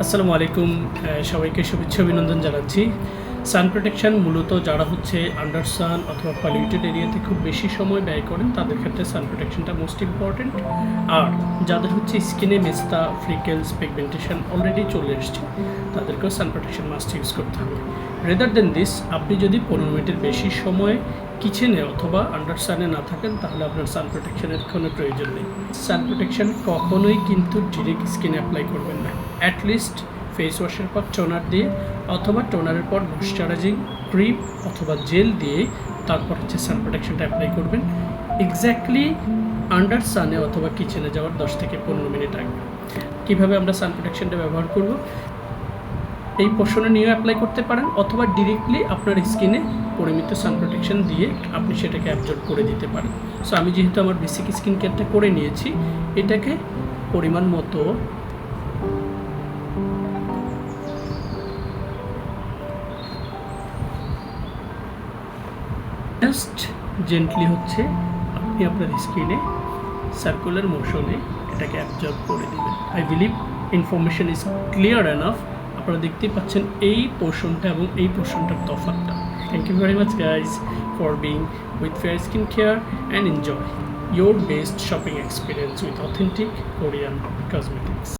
আসসালামু আলাইকুম সবাইকে শুভেচ্ছা অভিনন্দন জানাচ্ছি। সান প্রোটেকশন মূলত যারা হচ্ছে আন্ডার সান অথবা পলিউটেড এরিয়াতে খুব বেশি সময় ব্যয় করেন, তাদের ক্ষেত্রে সান প্রোটেকশনটা মোস্ট ইম্পর্ট্যান্ট আর যাদের হচ্ছে স্কিনে মেস্তা ফ্রিকেলস পিগমেন্টেশন অলরেডি চলে এসছে, তাদেরকেও সান প্রোটেকশন মাস্ট ইউজ করতে হবে। রেদার দেন দিস আপনি যদি পনেরো মিনিটের বেশি সময় কিচেনে অথবা আন্ডার সানে না থাকেন, তাহলে আপনার সান প্রোটেকশনের কোনো প্রয়োজন নেই। সান প্রোটেকশন কখনোই কিন্তু ডিরেক্ট স্কিনে অ্যাপ্লাই করবেন না। অ্যাটলিস্ট ফেস ওয়াশের পর টোনার দিয়ে অথবা টোনারের পর ময়শ্চারাইজিং ক্রিম অথবা জেল দিয়ে তারপর হচ্ছে সান প্রোটেকশনটা অ্যাপ্লাই করবেন। এক্স্যাক্টলি আন্ডার সানে অথবা কিচেনে যাওয়ার দশ থেকে পনেরো মিনিট আগে। কীভাবে আমরা সান প্রোটেকশনটা ব্যবহার করব? এই পোষণে নিয়ে অ্যাপ্লাই করতে পারেন অথবা ডিরেক্টলি আপনার স্কিনে পরিমিত সান প্রোটেকশন দিয়ে আপনি সেটাকে অ্যাবজর্ব করে দিতে পারেন। সো আমি যেহেতু আমার বেসিক স্কিন কেয়ারটা করে নিয়েছি, এটাকে পরিমাণ মতো জাস্ট জেন্টলি হচ্ছে, আপনি আপনার স্কিনে সার্কুলার মোশনে এটাকে অ্যাবজর্ব করে দিবেন। I believe information is clear enough আপনারা দেখতেই পাচ্ছেন এই পোর্শনটা এবং এই পোর্শনটার তফাৎটা। Thank you very much guys for being with fair skin care and enjoy your best shopping experience with authentic Korean cosmetics.